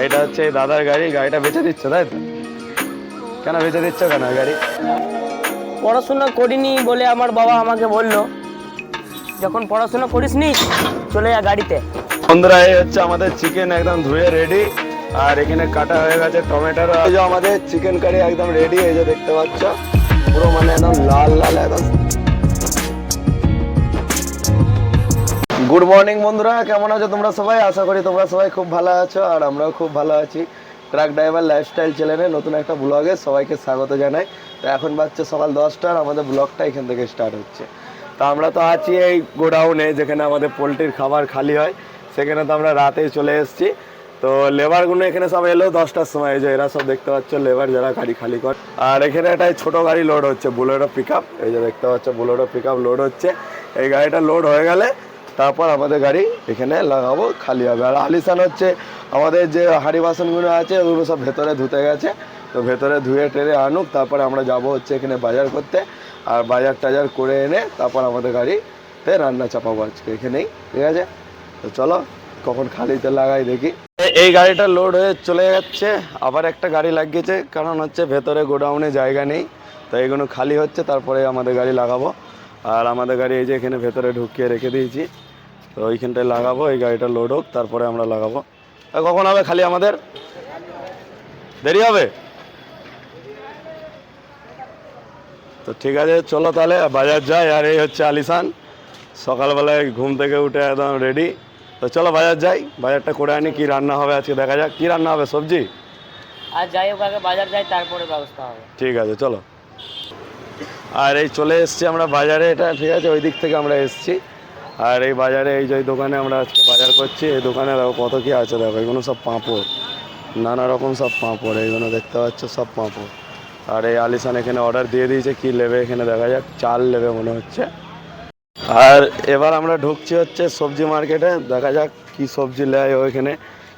এইটা হচ্ছে দাদার গাড়ি গাড়িটা বেচে দিচ্ছ তাই তো? কেন বেচে দিচ্ছ কেন গাড়ি? পড়াশোনা করিনি বলে আমার বাবা আমাকে বলল। যখন পড়াশোনা করিসনি চলে যা গাড়িতে। বন্ধুরা এই হচ্ছে আমাদের চিকেন একদম ধুয়ে রেডি আর এখানে কাটা হয়ে গেছে টমেটোর এই যে আমাদের চিকেন কারি একদম রেডি এই যে দেখতে পাচ্ছ। পুরো মানে একদম লাল লাল একদম গুড মর্নিং বন্ধুরা। কেমন আছো তোমরা সবাই? আশা করি তোমরা সবাই খুব ভালো আছো, আর আমরাও খুব ভালো আছি। ট্রাক ড্রাইভার লাইফস্টাইল চ্যানেলে নতুন একটা ব্লগে সবাইকে স্বাগত জানাই। তো এখন বাচ্চা সকাল দশটার আমাদের ব্লগটা এখান থেকে স্টার্ট হচ্ছে। তো আমরা তো আছি এই গোডাউনে, যেখানে আমাদের পোলট্রির খাবার খালি হয়। সেখানে তো আমরা রাতেই চলে এসেছি। তো লেবারগুলো এখানে সব এলো দশটার সময়। যে এরা সব দেখতে পাচ্ছ লেবার যারা গাড়ি খালি কর। আর এখানে একটা ছোট গাড়ি লোড হচ্ছে বুলেরো পিক আপ এই যে দেখতে পাচ্ছ বুলেরো পিক লোড হচ্ছে। এই গাড়িটা লোড হয়ে গেলে তারপর আমাদের গাড়ি এখানে লাগাবো, খালি হবে। আর আলিসান হচ্ছে আমাদের যে হাঁড়ি বাসনগুলো আছে, ওগুলো সব ভেতরে ধুতে গেছে। তো ভেতরে ধুয়ে টেরে আনুক, তারপরে আমরা যাব হচ্ছে এখানে বাজার করতে। আর বাজার টাজার করে এনে তারপর আমাদের গাড়িতে রান্না চাপাবো আজকে এখানেই, ঠিক আছে? তো চলো, কখন খালিতে লাগাই দেখি। এই গাড়িটা লোড হয়ে চলে যাচ্ছে। আবার একটা গাড়ি লাগিয়েছে, কারণ হচ্ছে ভেতরে গোডাউনে জায়গা নেই। তো এইগুলো খালি হচ্ছে, তারপরে আমাদের গাড়ি লাগাবো। আর আমাদের গাড়ি এই যে এখানে ভেতরে ঢুকিয়ে রেখে দিয়েছি। তো ওইখানটায় লাগাবো এই গাড়িটা লোড হোক তারপরে আমরা লাগাবো। কখন হবে খালি আমাদের? দেরি হবে? তো ঠিক আছে চলো তাহলে বাজার যাই আর এই হচ্ছে আলিসান সকালবেলায় ঘুম থেকে উঠে একদম রেডি তো চলো বাজার যাই বাজারটা করে আনি কি রান্না হবে আজকে দেখা যাক। কি রান্না হবে সবজি? আর যাই হোক আগে বাজার যাই তারপরে ব্যবস্থা হবে। ঠিক আছে চলো। আর এই চলে এসছি আমরা বাজারে, এটা ঠিক আছে? ওই দিক থেকে আমরা এসছি। আর এই বাজারে, এই যে দোকানে আমরা আজকে বাজার করছি, এই দোকানে দেখো কত কি আছে, দেখো, এগুলো সব পাঁপড়। নানা রকম সব পাঁপড়, এইগুলো দেখতে পাচ্ছ, সব পাঁপড়। আর এই আলিসান এখানে অর্ডার দিয়ে দিয়েছে, কি নেবে এখানে দেখা যাক, চাল নেবে মনে হচ্ছে। আর এবার আমরা ঢুকছি হচ্ছে সবজি মার্কেটে, দেখা যাক কি সবজি নেয় ওইখানে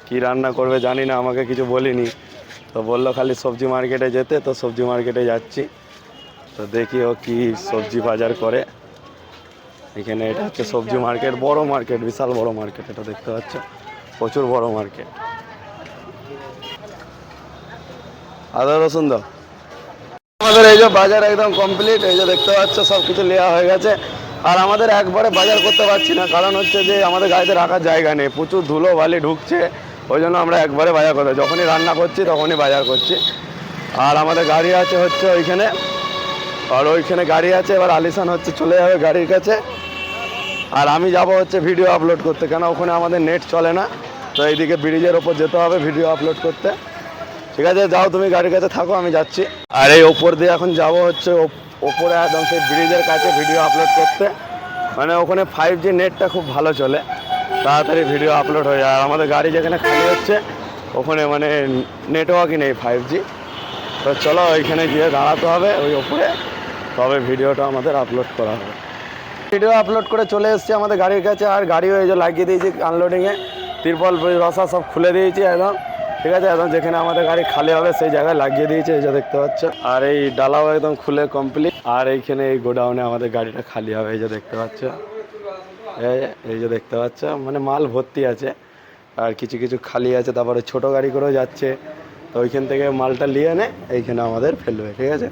কি রান্না করবে জানি না, আমাকে কিছু বলিনি। তো বলল খালি সবজি মার্কেটে যেতে, তো সবজি মার্কেটে যাচ্ছি। তো দেখি ও কি সবজি বাজার করে। এখানে এটা হচ্ছে সবজি মার্কেট বড় মার্কেট বিশাল বড় মার্কেট এটা দেখতে পাচ্ছ। প্রচুর বড় মার্কেট আদা, রসুন দাও। আমাদের এই যে বাজার একদম কমপ্লিট এই যে দেখতে পাচ্ছ সব কিছু নেওয়া হয়ে গেছে। আর আমাদের একবারে বাজার করতে পারছি না, কারণ হচ্ছে যে আমাদের গাড়িতে রাখার জায়গা নেই। প্রচুর ধুলো বালি ঢুকছে, ওই জন্য আমরা একবারে বাজার করতে যখনই রান্না করছি, তখনই বাজার করছি। আর আমাদের গাড়ি আছে হচ্ছে ওইখানে। আর ওইখানে গাড়ি আছে, এবার আলিসান হচ্ছে চলে যাবে গাড়ির কাছে। আর আমি যাব হচ্ছে ভিডিও আপলোড করতে কেন ওখানে আমাদের নেট চলে না। তো এইদিকে ব্রিজের ওপর যেতে হবে ভিডিও আপলোড করতে। ঠিক আছে, যাও তুমি গাড়ির কাছে থাকো, আমি যাচ্ছি। আর এই ওপর দিয়ে এখন যাব হচ্ছে ওপ- ওপরে একদম সেই ব্রিজের কাছে ভিডিও আপলোড করতে। মানে ওখানে ফাইভ জি নেটটা খুব ভালো চলে। তাড়াতাড়ি ভিডিও আপলোড হয়ে যায়। আর আমাদের গাড়ি যেখানে খালি হচ্ছে, ওখানে মানে নেটওয়ার্কই নেই ফাইভ জি তো চলো, ওইখানে গিয়ে দাঁড়াতে হবে, ওই ওপরে। তবে ভিডিওটা আমাদের আপলোড করা হবে। ভিডিও আপলোড করে চলে এসেছি আমাদের গাড়ির কাছে, আর গাড়িও এই যে লাগিয়ে দিয়েছি আনলোডিংয়ে তিরপল রসা সব খুলে দিয়েছি একদম। ঠিক আছে, একদম যেখানে আমাদের গাড়ি খালি হবে সেই জায়গায় লাগিয়ে দিয়েছে, এই যে দেখতে পাচ্ছ। আর এই ডালাও একদম খুলে কমপ্লিট আর এইখানে এই গোডাউনে আমাদের গাড়িটা খালি হবে, এই যে দেখতে পাচ্ছ। এই- যে দেখতে পাচ্ছ মানে মাল ভর্তি আছে। আর কিছু কিছু খালি আছে, তারপরে ছোট গাড়ি করেও যাচ্ছে। তো ওইখান থেকে মালটা নিয়ে এনে এইখানে আমাদের ফেলবে, ঠিক আছে?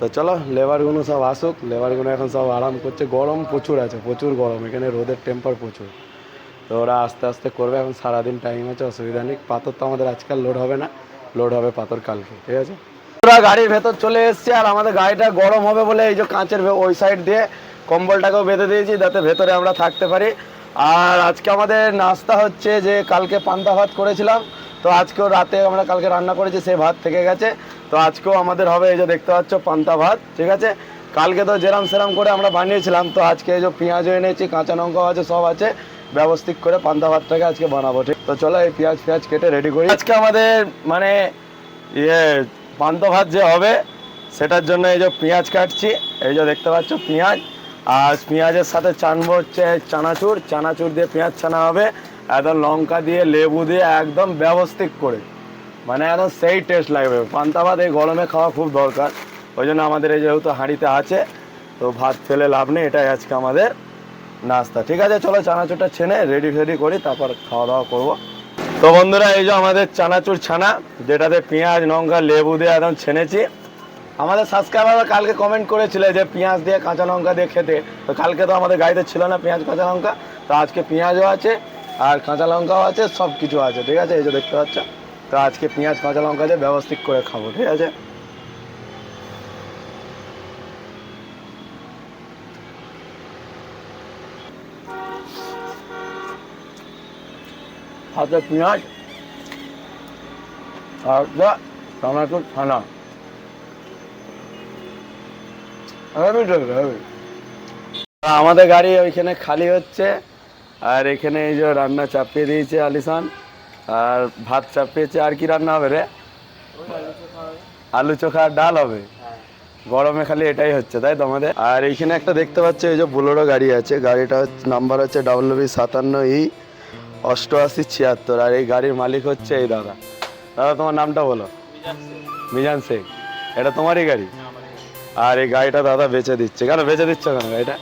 তো চলো লেবারগুলো সব আসুক। লেবারগুলো এখন সব আরাম করছে। গরম প্রচুর আছে, প্রচুর গরম। এখানে রোদের টেম্পার প্রচুর। তো ওরা আস্তে আস্তে করবে, এখন সারাদিন টাইম আছে, অসুবিধা নেই। পাথর তো আমাদের আজকাল লোড হবে না। লোড হবে পাথর কালকে, ঠিক আছে? ওরা গাড়ির ভেতর চলে এসছে, আর আমাদের গাড়িটা গরম হবে বলে এই যে কাঁচের ওই সাইড দিয়ে কম্বলটাকেও বেঁধে দিয়েছি, যাতে ভেতরে আমরা থাকতে পারি। আর আজকে আমাদের নাস্তা হচ্ছে যে, কালকে পান্তা ভাত করেছিলাম। তো আজকেও রাতে আমরা কালকে রান্না করেছি সেই ভাত থেকে গেছে। তো আজকেও আমাদের হবে এই যে দেখতে পাচ্ছ পান্তা ভাত, ঠিক আছে? কালকে তো যেরাম সেরাম করে আমরা বানিয়েছিলাম, তো আজকে এই যে পেঁয়াজও এনেছি, কাঁচা লঙ্কাও আছে, সব আছে। ব্যবস্থিত করে পান্তা ভাতটাকে আজকে বানাবো, ঠিক? তো চলো এই পেঁয়াজ পেঁয়াজ কেটে রেডি করি। আজকে আমাদের মানে ইয়ে পান্তা ভাত যে হবে, সেটার জন্য এই যে পেঁয়াজ কাটছি। এই যে দেখতে পাচ্ছ পেঁয়াজ, আর পেঁয়াজের সাথে চানবো হচ্ছে চানাচুর। চানাচুর দিয়ে পেঁয়াজ ছানা হবে, একদম লঙ্কা দিয়ে, লেবু দিয়ে একদম ব্যবস্থিত করে। মানে একদম সেই টেস্ট লাগবে। পান্তা ভাত এই গরমে খাওয়া খুব দরকার। ওই জন্য আমাদের এই যেহেতু হাঁড়িতে আছে, তো ভাত ফেলে লাভ নেই, এটাই আজকে আমাদের নাস্তা। ঠিক আছে, চলো চানাচুরটা ছেনে রেডি ফেডি করি, তারপর খাওয়া দাওয়া করব। তো বন্ধুরা, এই যে আমাদের চানাচুর ছানা, যেটাতে পেঁয়াজ, লঙ্কা, লেবু দিয়ে একদম ছেনেছি। আমাদের সাবস্ক্রাইবার কালকে কমেন্ট করেছিল যে পেঁয়াজ দিয়ে কাঁচা লঙ্কা দিয়ে খেতে। তো কালকে তো আমাদের গাড়িতে ছিল না পেঁয়াজ, কাঁচা লঙ্কা। তো আজকে পেঁয়াজও আছে, আর কাঁচা লঙ্কাও আছে সব কিছু আছে। ঠিক আছে, এই যে দেখতে পাচ্ছ। তো আজকে পেঁয়াজ, কাঁচা লঙ্কা দিয়ে ব্যবস্থিত করে খাব, ঠিক আছে? হাতে পেঁয়াজ আর টমেটো ছানা। আমাদের গাড়ি ওইখানে খালি হচ্ছে, আর এখানে এই যে রান্না চাপিয়ে দিয়েছে আলিসান আর ভাত চাপিয়েছে আর কি রান্না হবে রে? আলু চোখা আর ডাল হবে? গরমে খালি এটাই হচ্ছে, তাই তো আমাদের? আর এইখানে একটা দেখতে পাচ্ছি, এই যে বুলোরো গাড়ি আছে, গাড়িটা নাম্বার হচ্ছে ডাব্লিউ বি সাতান্ন ই অষ্টআশি ছিয়াত্তর, আর এই গাড়ির মালিক হচ্ছে এই দাদা। দাদা, তোমার নামটা বলো? মিজান শেখ। এটা তোমারই গাড়ি? আর এই গাড়িটা দাদা বেচে দিচ্ছে। কেন, বেচে দিচ্ছ কেন গাড়িটা?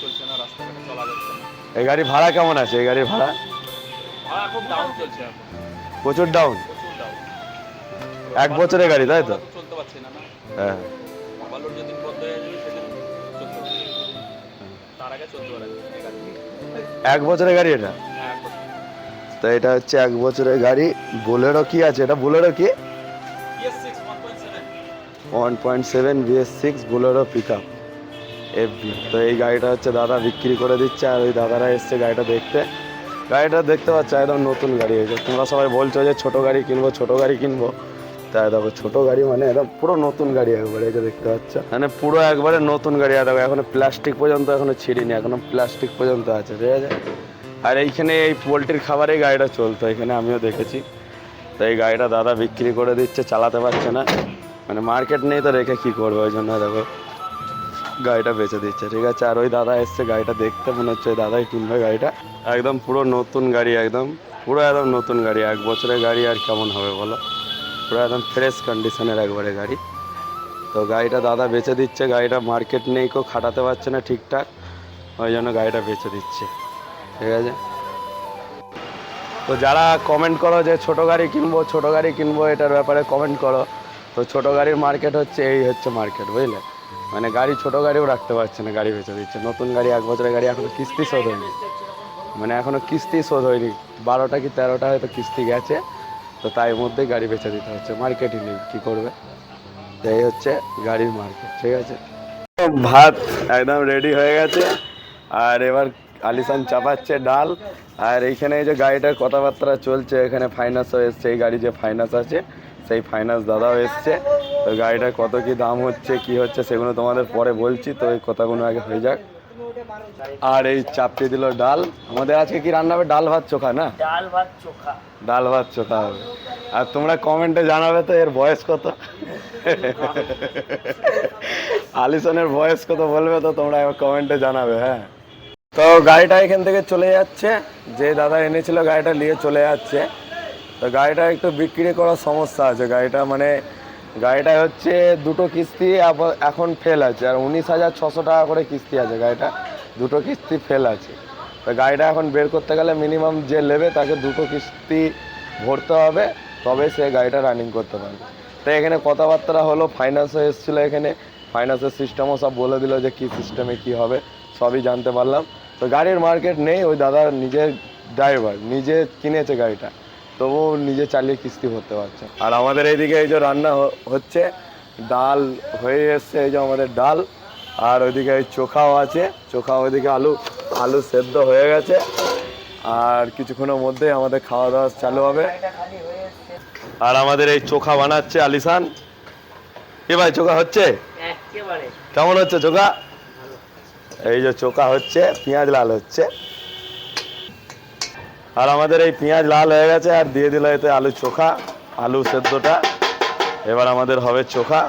চলছে না, রাস্তাঘাটে চলা যাচ্ছে। এই গাড়ি ভাড়া কেমন আছে? এই গাড়ির ভাড়া? প্রচুর ডাউন এক বছরের গাড়ি তাই তো? হ্যাঁ। এক বছরের গাড়ি এটা? হ্যাঁ তো এটা হচ্ছে এক বছরের গাড়ি। বোলেরো কি আছে? এটা বোলেরো কি? One point seven BS six Bolero pick up F তো এই গাড়িটা হচ্ছে দাদা বিক্রি করে দিচ্ছে, আর ওই দাদারা এসছে গাড়িটা দেখতে। গাড়িটা দেখতে পাচ্ছ, একদম নতুন গাড়ি হয়েছে। তোমরা সবাই বলছো যে ছোটো গাড়ি কিনবো, ছোটো গাড়ি কিনবো। তাই দেখো, ছোটো গাড়ি মানে একদম পুরো নতুন গাড়ি একবারে যে দেখতে পাচ্ছ। মানে পুরো একবারে নতুন গাড়ি, আর দেখো, এখনও প্লাস্টিক পর্যন্ত এখনও ছিঁড়িনি, এখনও প্লাস্টিক পর্যন্ত আছে, ঠিক আছে? আর এইখানে এই পোলট্রির খাবারেই গাড়িটা চলতো, এখানে আমিও দেখেছি। তো এই গাড়িটা দাদা বিক্রি করে দিচ্ছে, চালাতে পারছে না। মানে মার্কেট নেই তো রেখে কী করবে, ওই জন্য দেখো। গাড়িটা বেচে দিচ্ছে, ঠিক আছে? আর ওই দাদা এসছে গাড়িটা দেখতে, মনে হচ্ছে ওই দাদাই কিনবে গাড়িটা। একদম পুরো নতুন গাড়ি, একদম পুরো একদম নতুন গাড়ি, এক বছরের গাড়ি আর কেমন হবে বলো? পুরো একদম ফ্রেশ কন্ডিশনের একবারে গাড়ি। তো গাড়িটা দাদা বেচে দিচ্ছে, গাড়িটা মার্কেট নেই, কেউ খাটাতে পারছে না ঠিকঠাক। ওই জন্য গাড়িটা বেচে দিচ্ছে, ঠিক আছে? তো যারা কমেন্ট করো যে ছোটো গাড়ি কিনবো, ছোটো গাড়ি কিনবো, এটার ব্যাপারে কমেন্ট করো। তো ছোটো গাড়ির মার্কেট হচ্ছে, এই হচ্ছে মার্কেট বুঝলে? মানে গাড়ি, ছোট গাড়িও রাখতে পারছে না গাড়ি বেচে দিচ্ছে। নতুন গাড়ি, এক বছরের গাড়ি, এখনও কিস্তি শোধ হয়নি। মানে এখনও কিস্তি শোধ হয়নি। বারোটা কি তেরোটা হয়তো কিস্তি গেছে, তো তাই মধ্যে গাড়ি বেচে দিতে হচ্ছে। মার্কেটই নেই, কী করবে? এই হচ্ছে গাড়ির মার্কেট, ঠিক আছে? ভাত একদম রেডি হয়ে গেছে। আর এবার আলিসান চাপাচ্ছে ডাল। আর এইখানে এই যে গাড়িটার কথাবার্তা চলছে, এখানে ফাইন্যান্সও এসছে, এই গাড়ি যে ফাইন্যান্স আছে সেই ফাইন্যান্স দাদাও এসছে। তো গাড়িটার কত কি দাম হচ্ছে কি হচ্ছে সেগুলো তোমাদের পরে বলছি তো এই কথাগুলো আগে হয়ে যাক। আর এই চাপড়ে দিল ডাল। আমাদের আজকে কি রান্না হবে? ডাল ভাত চোখা না? ডাল ভাত চোখা। ডাল ভাত চোখা হবে। আর তোমরা কমেন্টে জানাবে তো এর বয়স কত। আলিসনের বয়স কত বলবে তো তোমরা কমেন্টে জানাবে হ্যাঁ। তো গাড়িটা এখান থেকে চলে যাচ্ছে। যে দাদা এনেছিল গাড়িটা নিয়ে চলে যাচ্ছে। তো গাড়িটা একটু বিক্রি করার সমস্যা আছে। গাড়িটা মানে গাড়িটা হচ্ছে দুটো কিস্তি এখন ফেল আছে। আর উনিশ হাজার ছশো টাকা করে কিস্তি আছে গাড়িটা। দুটো কিস্তি ফেল আছে। তো গাড়িটা এখন বের করতে গেলে মিনিমাম যে নেবে তাকে দুটো কিস্তি ভরতে হবে, তবে সে গাড়িটা রানিং করতে পারবে। তো এখানে কথাবার্তা হলো ফাইন্যান্সও এসেছিল এখানে। ফাইন্যান্সের সিস্টেমও সব বলে দিল যে কী সিস্টেমে কী হবে, সবই জানতে পারলাম। তো গাড়ির মার্কেট নেই, ওই দাদা নিজের ড্রাইভার নিজে কিনেছে গাড়িটা। তবুও নিজে চালিয়ে কিস্তি ভরতে পারছে আর আমাদের এইদিকে এই যে রান্না হ- হচ্ছে ডাল হয়ে এসছে এই যে আমাদের ডাল আর ওইদিকে এই চোখাও আছে চোখা ওইদিকে আলু আলু সেদ্ধ হয়ে গেছে। আর কিছুক্ষণের মধ্যে আমাদের খাওয়া দাওয়া চালু হবে। আর আমাদের এই চোখা বানাচ্ছে আলিসান এ ভাই চোখা হচ্ছে? কেমন হচ্ছে চোখা? এই যে চোখা হচ্ছে পেঁয়াজ লাল হচ্ছে। আর আমাদের এই পেঁয়াজ লাল হয়ে গেছে, আর দিয়ে দিল এতে আলু চোখা, আলু সেদ্ধটা। এবার আমাদের হবে চোখা।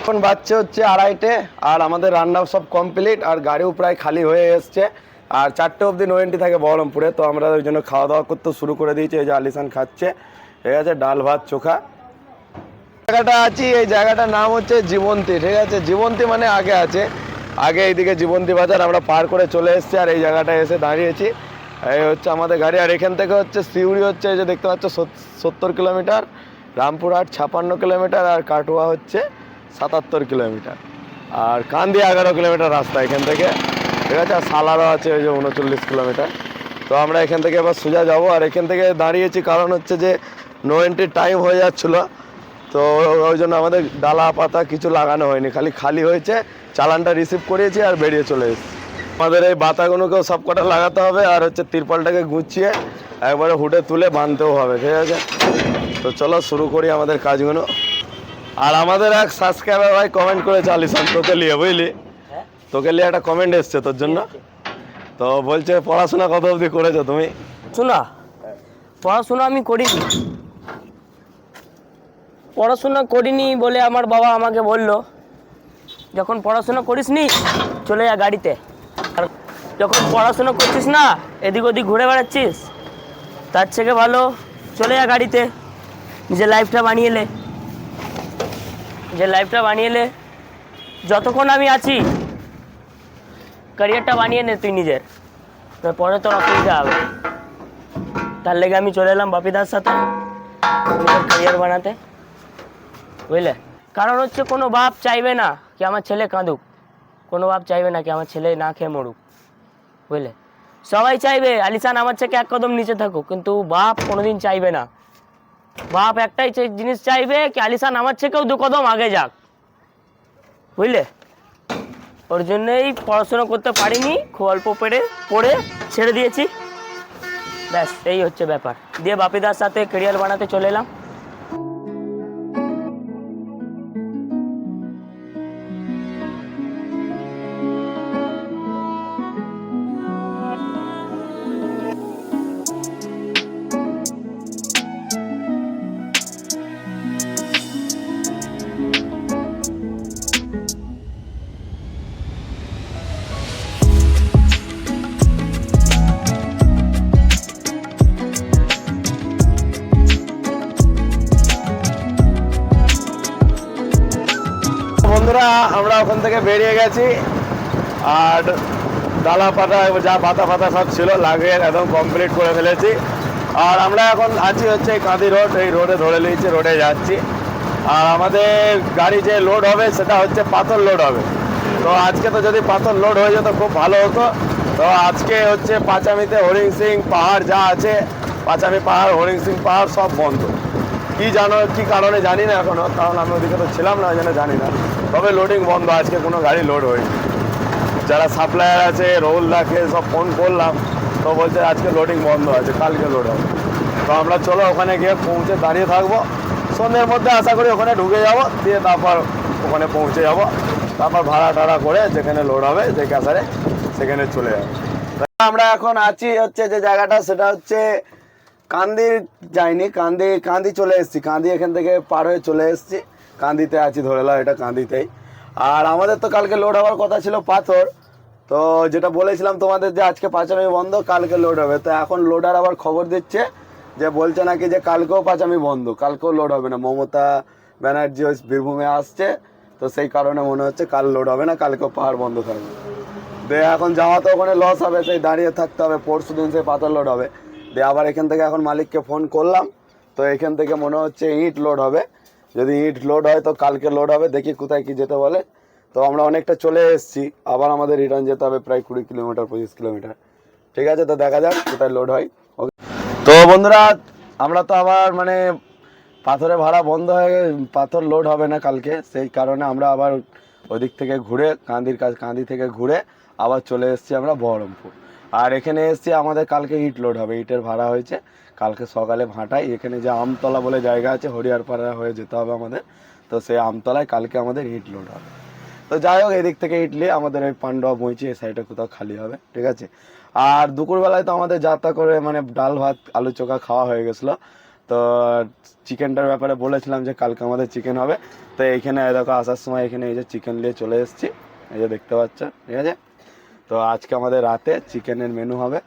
এখন বাচ্চা হচ্ছে আড়াইটে, আর আমাদের রান্না সব কমপ্লিট আর গাড়িও প্রায় খালি হয়ে এসছে। আর চারটে অবধি নোয়েন্টি থাকে বহরমপুরে, তো আমরা ওই জন্য খাওয়া দাওয়া করতে শুরু করে দিয়েছি, এই যে আলিসান খাচ্ছে। ঠিক আছে, ডাল, ভাত, চোখা। জায়গাটা আছি, এই জায়গাটার নাম হচ্ছে জীবন্তী, ঠিক আছে? জীবন্তী মানে আগে আছে। আগে এইদিকে জীবন্তী বাজার, আমরা পার করে চলে এসেছি, আর এই জায়গাটায় এসে দাঁড়িয়েছি। এই হচ্ছে আমাদের গাড়ি, আর এখান থেকে হচ্ছে সিউড়ি হচ্ছে এই যে দেখতে পাচ্ছ সত্তর কিলোমিটার, রামপুরহাট ছাপান্ন কিলোমিটার, আর কাটুয়া হচ্ছে সাতাত্তর কিলোমিটার। আর কান্দি এগারো কিলোমিটার রাস্তা এখান থেকে, ঠিক আছে? আর সালারও আছে ওই যে উনচল্লিশ কিলোমিটার। তো আমরা এখান থেকে এবার সোজা যাব, আর এখান থেকে দাঁড়িয়েছি কারণ হচ্ছে যে নো এন্ট্রির টাইম হয়ে যাচ্ছিল। তো ওই জন্য আমাদের ডালা পাতা কিছু লাগানো হয়নি, খালি খালি হয়েছে, চালানটা রিসিভ করিয়েছি আর বেরিয়ে চলে এসেছি। আমাদের এই বাতাগুলোকেও সব কটা লাগাতে হবে আর হচ্ছে তিরপালটাকে গুছিয়ে একবারে হুটে তুলে বাঁধতেও হবে ঠিক আছে? তো চলো শুরু করি আমাদের কাজগুলো। আর আমাদের এক সাবস্ক্রাইবার ভাই কমেন্ট করে চালিস তোকে নিয়ে বুঝলি? হ্যাঁ। তোকে নিয়ে একটা কমেন্ট এসছে তোর জন্য। তো বলছে পড়াশোনা কত অবধি করেছ তুমি? শোনা পড়াশোনা আমি করিনি। পড়াশোনা করিনি বলে আমার বাবা আমাকে বলল যখন পড়াশোনা করিস নি চলে যা গাড়িতে। যখন পড়াশোনা করছিস না, এদিক ওদিক ঘুরে বেড়াচ্ছিস, তার থেকে ভালো চলে যা গাড়িতে, নিজের লাইফটা বানিয়ে লে নিজের লাইফটা বানিয়ে লে যতক্ষণ আমি আছি ক্যারিয়ারটা বানিয়ে নে তুই নিজের। পরে তোর অসুবিধা হবে। তার লেগে আমি চলে এলাম বাপিদার সাথে ক্যারিয়ার বানাতে। বুঝলে? কারণ হচ্ছে কোনো বাপ চাইবে না কি আমার ছেলে কাঁদুক। কোনো বাপ চাইবে না কি আমার ছেলে না খেয়ে মরুক। বুঝলে? সবাই চাইবে আলিসান আমার থেকে এক কদম নিচে থাকুক, কিন্তু বাপ কোনোদিন চাইবে না। বাপ একটাই জিনিস চাইবে কি আলিসান আমার থেকেও দু কদম আগে যাক। বুঝলে? ওর জন্যই পড়াশোনা করতে পারিনি, খুব অল্প পেরে পড়ে ছেড়ে দিয়েছি। ব্যাস, এই হচ্ছে ব্যাপার। দিয়ে বাপিদার সাথে কেরিয়ার বানাতে চলে এলাম। বেরিয়ে গেছি। আর ডালা পাতা যা পাতা পাতা সব ছিল, লাগিয়ে একদম কমপ্লিট করে ফেলেছি। আর আমরা এখন আছি হচ্ছে কাঁদি রোড, এই রোডে ধরে নিয়েছি, রোডে যাচ্ছি। আর আমাদের গাড়ি যে লোড হবে, সেটা হচ্ছে পাথর লোড হবে। তো আজকে তো যদি পাথর লোড হয়ে যেত, খুব ভালো হতো। তো আজকে হচ্ছে পাঁচামিতে হরিং সিং পাহাড় যা আছে, পাঁচামি পাহাড় হরিং সিং পাহাড় সব বন্ধ। কি জানো, কি কারণে জানি না এখনও কারণ আমি ওদিকে তো ছিলাম না, ওই জন্য জানি না। তবে লোডিং বন্ধ, আজকে কোনো গাড়ি লোড হয়নি। যারা সাপ্লায়ার আছে রোল রাখে সব ফোন করলাম, তো বলছে আজকে লোডিং বন্ধ আছে, কালকে লোড হবে। তো আমরা চলো ওখানে গিয়ে পৌঁছে দাঁড়িয়ে থাকব। সন্ধ্যের মধ্যে আশা করি ওখানে ঢুকে যাব, দিয়ে তারপর ওখানে পৌঁছে যাব। তারপর ভাড়া টাড়া করে যেখানে লোড হবে, যে ক্যাসারে সেখানে চলে যাব। আমরা এখন আছি হচ্ছে যে জায়গাটা, সেটা হচ্ছে কান্দির যাইনি, কান্দি কান্দি চলে এসেছি। কান্দি এখান থেকে পার হয়ে চলে এসেছি। কান্দিতে আছি, ধরে নাও এটা কান্দিতেই। আর আমাদের তো কালকে লোড হওয়ার কথা ছিল পাথর। তো যেটা বলেছিলাম তোমাদের যে আজকে পাঁচামি বন্ধ, কালকে লোড হবে। তো এখন লোডার আবার খবর দিচ্ছে যে, বলছে নাকি যে কালকেও পাঁচামি বন্ধ, কালকেও লোড হবে না। মমতা ব্যানার্জি ওই বীরভূমে আসছে, তো সেই কারণে মনে হচ্ছে কাল লোড হবে না, কালকেও পাহাড় বন্ধ থাকবে। দে, এখন যাওয়া তো ওখানে লস হবে, সেই দাঁড়িয়ে থাকতে হবে, পরশু দিন সেই পাথর লোড হবে। দিয়ে আবার এখান থেকে এখন মালিককে ফোন করলাম, তো এখান থেকে মনে হচ্ছে ইট লোড হবে। যদি ইট লোড হয় তো কালকে লোড হবে, দেখি কোথায় কি যেতে বলে। তো আমরা অনেকটা চলে এসেছি, আবার আমাদের রিটার্ন যেতে হবে প্রায় কুড়ি কিলোমিটার, পঁচিশ কিলোমিটার। ঠিক আছে, তো দেখা যাক কোথায় লোড হয়. তো বন্ধুরা, আমরা তো আবার মানে পাথরে ভাড়া বন্ধ হয়ে পাথর লোড হবে না কালকে। সেই কারণে আমরা আবার ওদিক থেকে ঘুরে, কাঁদির কাজ, কাঁদি থেকে ঘুরে আবার চলে এসেছি আমরা বহরমপুর। আর এখানে এসেছি আমাদের কালকে ইট লোড হবে, ইটের ভাড়া হয়েছে। কালকে সকালে ভাটায়, এখানে যে আমতলা বলে জায়গা আছে হরিয়ারপাড়া হয়ে যেতে হবে আমাদের। তো সেই আমতলায় কালকে আমাদের ইট লোড হবে। তো যাই হোক, এদিক থেকে ইটলি আমাদের ওই পান্ডবা বইছি এই সাইডে কোথাও খালি হবে, ঠিক আছে? আর দুপুরবেলায় তো আমাদের যাত্রা করে মানে ডাল ভাত, আলু চোখা খাওয়া হয়ে গেছিল। তো চিকেনটার ব্যাপারে বলেছিলাম যে কালকে আমাদের চিকেন হবে। তো এইখানে দেখো, আসার সময় এখানে এই যে চিকেন নিয়ে চলে এসেছি। এই যে দেখতে পাচ্ছ, ঠিক আছে? তো আজকে আমাদের রাতে চিকেনের মেনু হবে।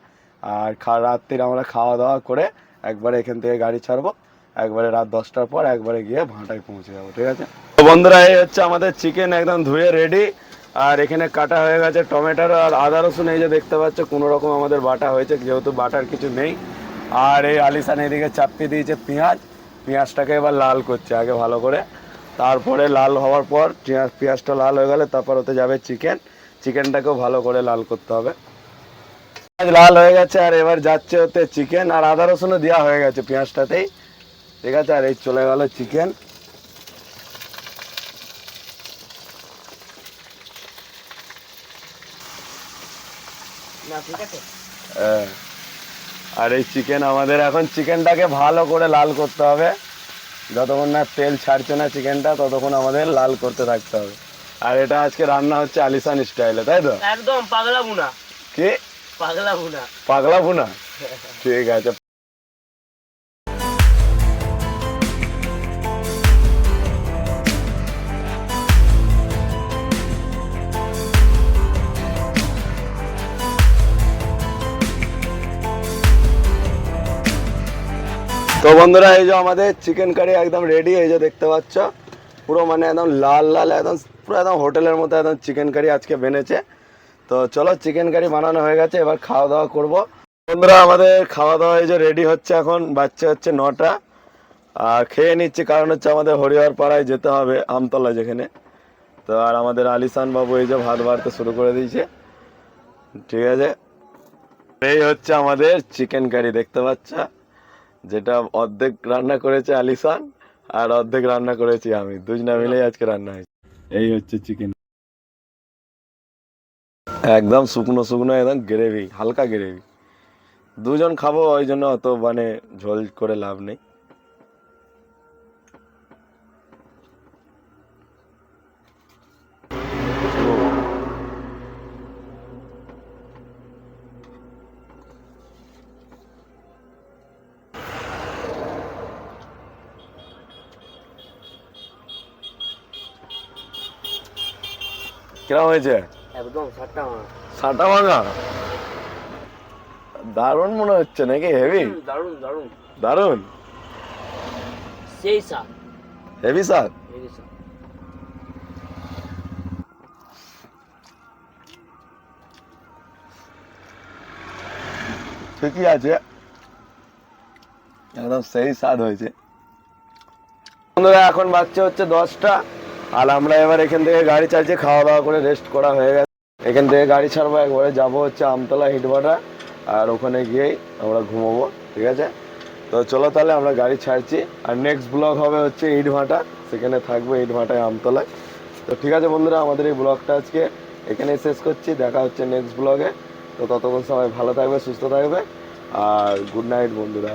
আর রাত্রির আমরা খাওয়া দাওয়া করে একবারে এখান থেকে গাড়ি ছাড়বো। একবারে রাত দশটার পর একবারে গিয়ে ভাঁটায় পৌঁছে যাব, ঠিক আছে? তো বন্ধুরা, এই হচ্ছে আমাদের চিকেন একদম ধুয়ে রেডি আর এখানে কাটা হয়ে গেছে টমেটো আর আদা রসুন। এই যে দেখতে পাচ্ছ, কোনো রকম আমাদের বাটা হয়েছে, যেহেতু বাটার কিছু নেই। আর এই আলিসান এদিকে চাপিয়ে দিয়েছে পেঁয়াজ। পেঁয়াজটাকে এবার লাল করছে আগে ভালো করে। তারপরে লাল হওয়ার পর পেঁয়াজ পেঁয়াজটা লাল হয়ে গেলে তারপর ওতে যাবে চিকেন চিকেনটাকেও ভালো করে লাল করতে হবে। পেঁয়াজ লাল হয়ে গেছে আর এবার যাচ্ছে ওতে চিকেন আর আদা রসুনও দেওয়া হয়ে গেছে পেঁয়াজটাতেই। ঠিক আছে আর এই চলে গেল চিকেন। হ্যাঁ। আর এই চিকেন আমাদের এখন চিকেনটাকে ভালো করে লাল করতে হবে। যতক্ষণ না তেল ছাড়ছে না চিকেনটা ততক্ষণ আমাদের লাল করতে থাকতে হবে। আর এটা আজকে রান্না হচ্ছে আলিসান স্টাইলে তাই তো? একদম পাগলা বুনা কি? পাগলা বুনা পাগলা ভুনা? ঠিক আছে। তো বন্ধুরা এই যে আমাদের চিকেন কারি একদম রেডি এই যে দেখতে পাচ্ছ? পুরো মানে একদম লাল লাল একদম পুরো একদম হোটেলের মতো একদম চিকেন কারি আজকে বেনেছে। তো চলো চিকেন কারি বানানো হয়ে গেছে, এবার খাওয়া দাওয়া করব। বন্ধুরা, আমাদের খাওয়া দাওয়া এই যে রেডি হচ্ছে এখন বাচ্চা হচ্ছে নটা। আর খেয়ে নিচ্ছি, কারণ হচ্ছে আমাদের হরিহর পাড়ায় যেতে হবে, আমতলা যেখানে। তো আর আমাদের আলিসান বাবু এই যে ভাত বাড়তে শুরু করে দিয়েছে। ঠিক আছে? এই হচ্ছে আমাদের চিকেন কারি দেখতে পাচ্ছ? যেটা অর্ধেক রান্না করেছে আলিসান আর অর্ধেক রান্না করেছি আমি। দুজনা মিলেই আজকে রান্না হয়েছে। এই হচ্ছে চিকেন একদম শুকনো শুকনো, একদম গ্রেভি হালকা গ্রেভি দুজন খাব, ওই জন্য অত মানে ঝোল করে লাভ নেই। কিরম হয়েছে? একদম সাতটা মানা সাটা ভাঙা দারুণ মনে হচ্ছে নাকি হেভি দারুণ দারুণ দারুণ। সেই সাত হেভি সাত ঠিকই আছে। একদম সেই স্বাদ হয়েছে। বন্ধুরা এখন বাচ্চা হচ্ছে দশটা। আর আমরা এবার এখান থেকে গাড়ি চালিয়ে খাওয়া দাওয়া করে রেস্ট করা হয়ে গেছে। এখান থেকে গাড়ি ছাড়বো, একবারে যাব হচ্ছে আমতলা হিটভাটা আর ওখানে গিয়েই আমরা ঘুমাবো, ঠিক আছে? তো চলো তাহলে আমরা গাড়ি ছাড়ছি, আর নেক্সট ব্লগ হবে হচ্ছে ইটভাটা, সেখানে থাকব ইটভাটায় আমতলায়। তো ঠিক আছে বন্ধুরা, আমাদের এই ব্লগটা আজকে এখানেই শেষ করছি, দেখা হচ্ছে নেক্সট ব্লগে তো ততক্ষণ সবাই ভালো থাকবে, সুস্থ থাকবে, আর গুড নাইট বন্ধুরা।